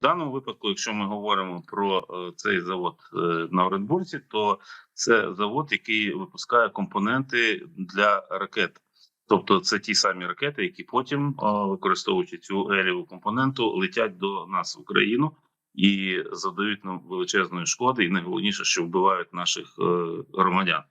В даному випадку, якщо ми говоримо про е, цей завод е, на Оренбурзі, то це завод, який випускає компоненти для ракет. Тобто це ті самі ракети, які потім, е, використовуючи цю геліву компоненту, летять до нас в Україну і завдають нам величезної шкоди, і найголовніше, що вбивають наших громадян,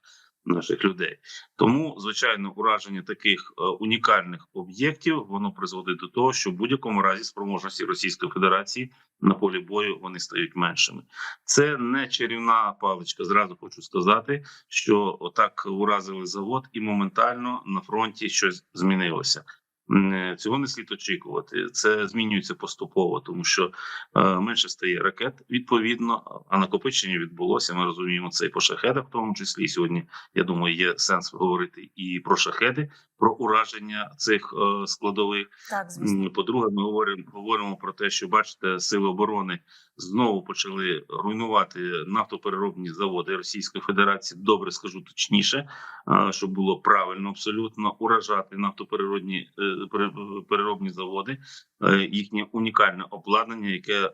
наших людей. Тому, звичайно, ураження таких е, унікальних об'єктів воно призводить до того, що в будь-якому разі спроможності Російської Федерації на полі бою вони стають меншими. Це не чарівна паличка. Зразу хочу сказати, що отак уразили завод, і моментально на фронті щось змінилося. Е, Цього не слід очікувати. Це змінюється поступово, тому що е, менше стає ракет відповідно, а накопичення відбулося. Ми розуміємо це і по шахедах, в тому числі І сьогодні. Я думаю, є сенс говорити і про шахеди, про ураження цих е, складових. Так, звісно. По-друге, ми говоримо, говоримо про те, що бачите, сили оборони знову почали руйнувати нафтопереробні заводи Російської Федерації. Добре скажу точніше, щоб було правильно абсолютно уражати нафтопереробні пере- переробні заводи, е, їхнє унікальне обладнання, яке е,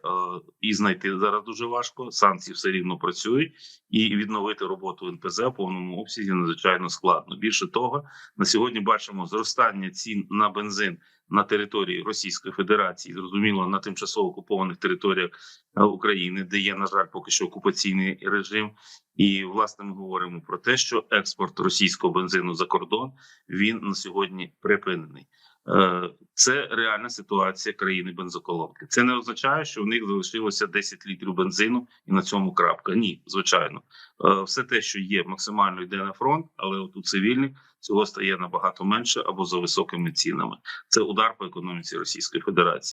і знайти зараз дуже важко. Санкції все рівно працюють, і відновити роботу НПЗ в повному обсязі надзвичайно складно. Більше того, на сьогодні бачимо зростання цін на бензин на території Російської Федерації, зрозуміло, на тимчасово окупованих територіях е, України, де є, на жаль, поки що окупаційний режим. І власне ми говоримо про те, що експорт російського бензину за кордон він на сьогодні припинений. Е, Це реальна ситуація країни бензоколонки. Це не означає, що в них залишилося 10 літрів бензину, і на цьому крапка. Ні, звичайно, Е, все те, що є, максимально йде на фронт, але от у цивільних цього стає набагато менше або за високими цінами. Це удар по економіці Російської Федерації.